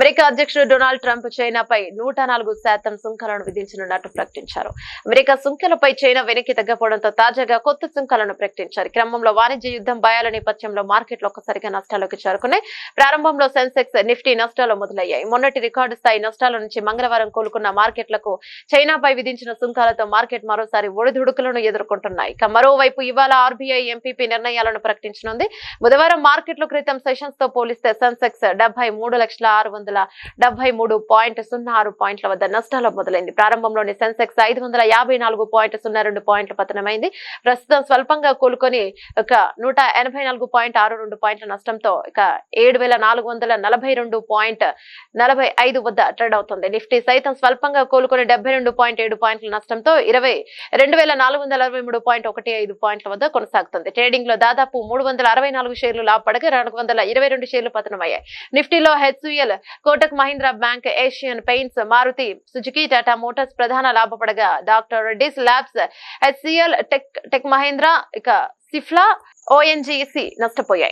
America అధ్యక్షుడు Donald Trump చైనాపై నూట నాలుగు శాతం సుంకాలను విధించనున్నట్టు ప్రకటించారు. అమెరికా సుంకలపై చైనా వెనక్కి తగ్గపోవడంతో తాజాగా కొత్త సుంకాలను ప్రకటించారు. క్రమంలో వాణిజ్య యుద్ధం భయాల నేపథ్యంలో మార్కెట్లు ఒక్కసారిగా నష్టాల్లోకి చేరుకున్నాయి. ప్రారంభంలో సెన్సెక్స్ నిఫ్టీ నష్టాలు మొదలయ్యాయి. మొన్నటి రికార్డు స్థాయి నష్టాల నుంచి మంగళవారం కోలుకున్న మార్కెట్లకు చైనాపై విధించిన సుంకాలతో మార్కెట్ మరోసారి ఒడిదుడుకులను ఎదుర్కొంటున్నాయి. ఇక మరోవైపు ఇవాళ ఆర్బీఐ ఎంపీపీ నిర్ణయాలను ప్రకటించనుంది. బుధవారం మార్కెట్లు క్రితం సెషన్స్తో పోలిస్తే సెన్సెక్స్ డెబ్బై మూడు లక్షల ఆరు వందల డెబ్బై మూడు పాయింట్ సున్నా ఆరు పాయింట్ల వద్ద నష్టాలు మొదలైంది. ప్రారంభంలోని సెన్సెక్స్ ఐదు వందల యాభై నాలుగు పాయింట్ సున్నా రెండు పాయింట్ల పతనమైంది. ప్రస్తుతం స్వల్పంగా కోలుకొని ఒక నూట ఎనభై నాలుగు పాయింట్ ఆరు రెండు పాయింట్ల నష్టంతో ఇక ఏడు వేల నాలుగు వందల నలభై రెండు పాయింట్ నలభై ఐదు వద్ద ట్రేడ్ అవుతుంది. నిఫ్టీ సైతం స్వల్పంగా కోలుకొని డెబ్బై రెండు పాయింట్ ఏడు పాయింట్ల నష్టంతో ఇరవై రెండు వేల నాలుగు వందల అరవై మూడు పాయింట్ ఒకటి ఐదు పాయింట్ల వద్ద కొనసాగుతుంది. ట్రేడింగ్లో దాదాపు మూడు వందల అరవై నాలుగు షేర్లు లాభపడగా నాలుగు వందల ఇరవై రెండు షేర్లు పతనమయ్యాయి. నిఫ్టీలో HUL Kotak Mahindra bank Asian paints Maruti Suzuki Tata motors ప్రధాన లాభపడగా doctor Reddy's labs HCL tech tech Mahindra ఇక సిఫ్లా ఓఎన్జిసి నష్టపోయాయి.